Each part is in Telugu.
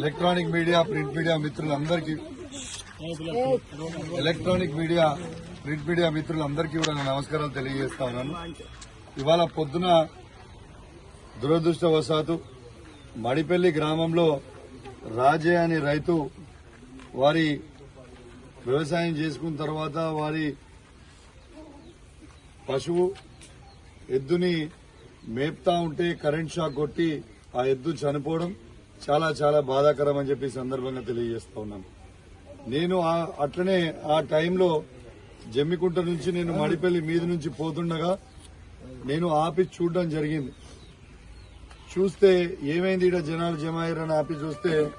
ఎలక్ట్రానిక్ మీడియా ప్రింట్ మీడియా మిత్రులందరికీ. ఎలక్ట్రానిక్ మీడియా ప్రింట్ మీడియా మిత్రులందరికీ కూడా నేను నమస్కారాలు తెలియజేస్తా ఉన్నాను ఇవాళ పొద్దున దురదృష్టవశాత్తు మడిపల్లి గ్రామంలో రాజే అనే రైతు వారి వ్యవసాయం చేసుకున్న తర్వాత వారి పశువు ఎద్దుని మేపుతా ఉంటే కరెంట్ షాక్ కొట్టి ఆ ఎద్దు చనిపోవడం చాలా చాలా బాధాకరం అని చెప్పి సందర్భంగా తెలియజేస్తా ఉన్నాను. నేను ఆ- అట్లనే ఆ టైంలో జమ్మికుంట నుంచి నేను మడిపల్లి మీద నుంచి పోతుండగా నేను ఆపి చూడడం జరిగింది. చూస్తే ఏమైంది ఇక్కడ జనాలు జమ అయ్యారని ఆపి చూస్తే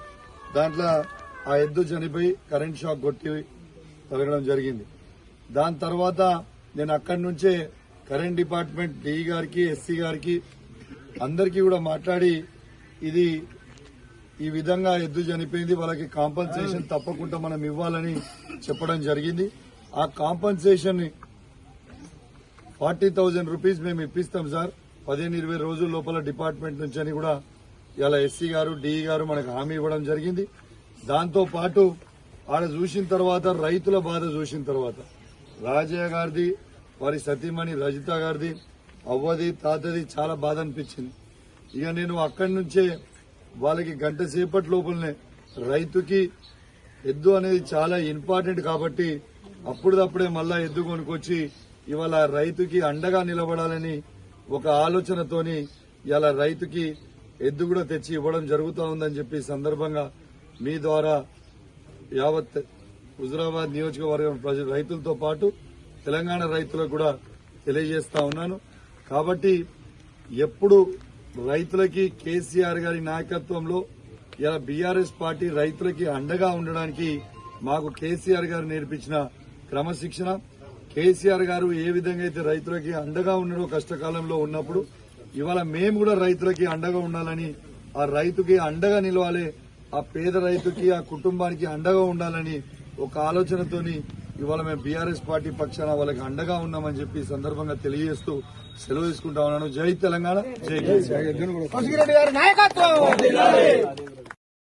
దాంట్లో ఆ ఎద్దు చనిపోయి కరెంట్ షాక్ కొట్టి తగలడం జరిగింది. దాని తర్వాత నేను అక్కడి నుంచే కరెంట్ డిపార్ట్మెంట్ డిఈ గారికి ఎస్సీ గారికి అందరికీ కూడా మాట్లాడి ఇది ఈ విధంగా ఎద్దు చనిపోయింది. వాళ్ళకి కాంపన్సేషన్ తప్పకుండా మనం ఇవ్వాలని చెప్పడం జరిగింది. ఆ కాంపన్సేషన్ ఫార్టీ థౌజండ్ రూపీస్ మేము ఇప్పిస్తాం సార్. పదిహేను ఇరవై రోజుల లోపల డిపార్ట్మెంట్ నుంచి అని కూడా ఇలా ఎస్సీ గారు డిఈ గారు మనకు హామీ ఇవ్వడం జరిగింది. దాంతో పాటు ఆడ చూసిన తర్వాత రైతుల బాధ చూసిన తర్వాత రాజయ్య గారిది వారి సతీమణి రజిత గారిది అవ్వది తాతది చాలా బాధ అనిపించింది. ఇక నేను అక్కడి నుంచే వాళ్ళకి గంట సేపటి లోపలనే రైతుకి ఎద్దు అనేది చాలా ఇంపార్టెంట్ కాబట్టి అప్పుడప్పుడే మళ్ళా ఎద్దు కొనుక్కొచ్చి ఇవాళ రైతుకి అండగా నిలబడాలని ఒక ఆలోచనతోని ఇవాళ రైతుకి ఎద్దు కూడా తెచ్చి ఇవ్వడం జరుగుతూ ఉందని చెప్పి సందర్భంగా మీ ద్వారా యావత్ హుజురాబాద్ నియోజకవర్గం ప్రజలు రైతులతో పాటు తెలంగాణ రైతులకు కూడా తెలియజేస్తా ఉన్నాను. కాబట్టి ఎప్పుడు రైతులకి కేసీఆర్ గారి నాయకత్వంలో ఇలా బీఆర్ఎస్ పార్టీ రైతులకి అండగా ఉండడానికి మాకు కేసీఆర్ గారు నేర్పించిన క్రమశిక్షణ. కేసీఆర్ గారు ఏ విధంగా అయితే రైతులకి అండగా ఉండడో కష్టకాలంలో ఉన్నప్పుడు ఇవాళ మేము కూడా రైతులకి అండగా ఉండాలని ఆ రైతుకి అండగా నిలవాలి ఆ పేద రైతుకి ఆ కుటుంబానికి అండగా ఉండాలని ఒక ఆలోచనతోని ఇవాళ మేము బీఆర్ఎస్ పార్టీ పక్షాన వాళ్ళకి అండగా ఉన్నామని చెప్పి సందర్భంగా తెలియజేస్తూ సెలవు తీసుకుంటా ఉన్నాను జై తెలంగాణ జై కేసీఆర్ గారి నాయకత్వం